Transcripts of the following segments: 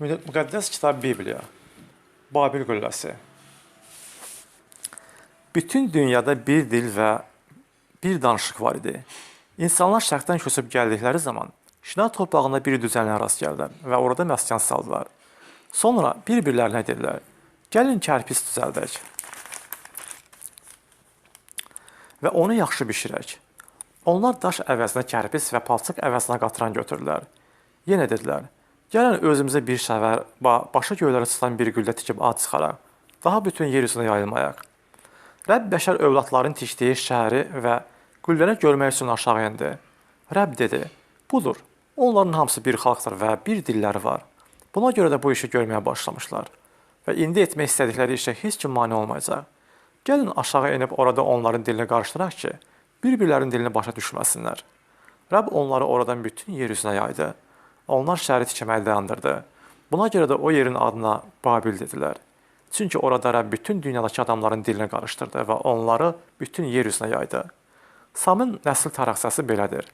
Müqəddəs kitab Bibliya. Babil qülləsi. Bütün dünyada bir dil və bir danışıq var idi. İnsanlar şərqdən köçüb gəldikləri zaman Şinar torpağında bir düzənliyə rast gəldilər və orada məskən saldılar. Sonra bir-birlərinə dedilər: "Gəlin kərpic düzəldək və onu yaxşı bişirək." Onlar daş əvəzinə kərpic və palçıq əvəzinə qatran götürdülər. Yenə dedilər: "Gəlin özümüzə bir şəvər, ba başa göylərə çıxan bir güllə tikib ad çıxaraq, daha bütün yer üzünə yayılmayaq." Rəbb bəşər övladların tikdiyi şəhəri və qülləni görmək üçün aşağı endi. Rəbb dedi: "Budur. Onların hamısı bir xalqdır və bir dilləri var. Buna görə də bu işi görməyə başlamışlar və indi etmək istədikləri işə heç kim mane olmayacaq. Gəlin aşağı enib orada onların dilini qarışdıraq ki, bir-birlərinin dilini başa düşməsinlər." Rəbb onları oradan bütün yer üzünə yaydı. Onlar şəhəri tikməyi dayandırdı. Buna görə də o yerin adına Babil dedilər. Çünki orada Rəbb bütün dünyadakı adamların dilini qarışdırdı və onları bütün yer üzünə yaydı. Samın nəsil tarixçəsi belədir.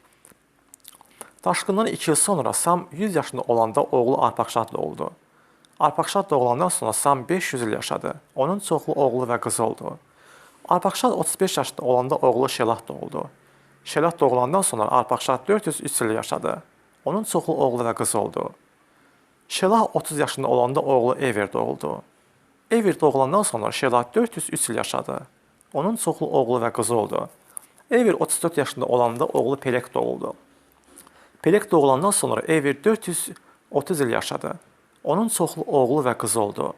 Daşqından 2 il sonra Sam 100 yaşında olanda oğlu Arpakşad doğuldu. Arpakşad doğulandan sonra Sam 500 il yaşadı. Onun çoxlu oğlu və qızı oldu. Arpakşad 35 yaşında olanda oğlu Şelah doğuldu. Şelah doğulandan sonra Arpakşad 403 il yaşadı. Onun çoxlu oğlu və qızı oldu. Şelah 30 yaşında olanda oğlu Ever doğuldu. Ever doğulandan sonra Şelah 403 il yaşadı. Onun çoxlu oğlu və qızı oldu. Ever 34 yaşında olanda oğlu Pelek doğuldu. Pelek doğulandan sonra Ever 430 il yaşadı. Onun çoxlu oğlu və qızı oldu.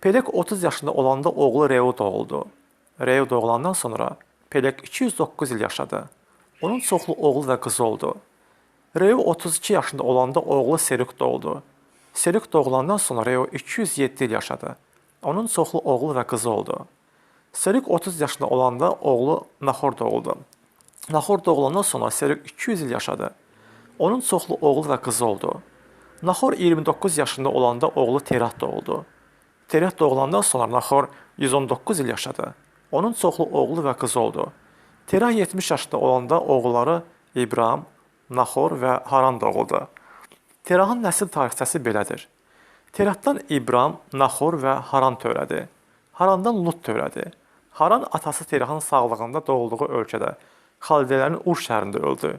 Pelek 30 yaşında olanda oğlu Reu doğuldu. Reu doğulandan sonra Pelek 209 il yaşadı. Onun çoxlu oğlu və qızı oldu. Reu 32 yaşında olanda oğlu Seruk doğuldu. Seruk doğulandan sonra Reu 207 il yaşadı. Onun çoxlu oğlu və qızı oldu. Seruk 30 yaşında olanda oğlu Nahor doğuldu. Nahor doğulandan sonra Seruk 200 il yaşadı. Onun çoxlu oğlu və qızı oldu. Nahor 29 yaşında olanda oğlu Terah doğuldu. Terah doğulandan sonra Nahor 119 il yaşadı. Onun çoxlu oğlu və qızı oldu. Terah 70 yaşında olanda oğulları İbrahim, Nahor və Haran doğuldu. Terahın nəsil tarixçəsi belədir. Terahdan İbrahim, Nahor və Haran törədi. Harandan Lut törədi. Haran atası Terahın sağlığında doğulduğu ölkədə, Xaldələrin Ur şəhərində öldü.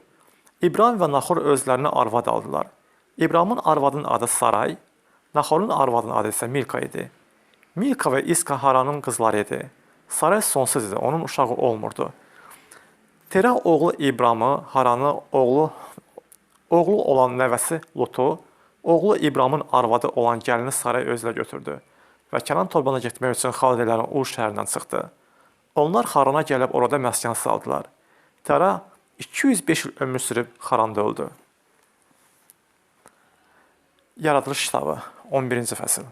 İbrahim və Nahor özlərinə arvad aldılar. İbrahimın arvadının adı Saray, Nahorun arvadının adı isə Milka idi. Milka və İska Haranın qızları idi. Saray sonsuz idi, onun uşağı olmurdu. Terah oğlu İbramı, Haranı oğlu oğlu olan nəvəsi Lutu, oğlu İbramın arvadı olan gəlini Saray özlə götürdü və Kənan torpağına getmək üçün Xaldələrin Ur şəhərindən çıxdı. Onlar Harana gəlib orada məskən saldılar. Terah 205 il ömür sürüb Haranda öldü. Yaradılış kitabı 11-ci fəsil.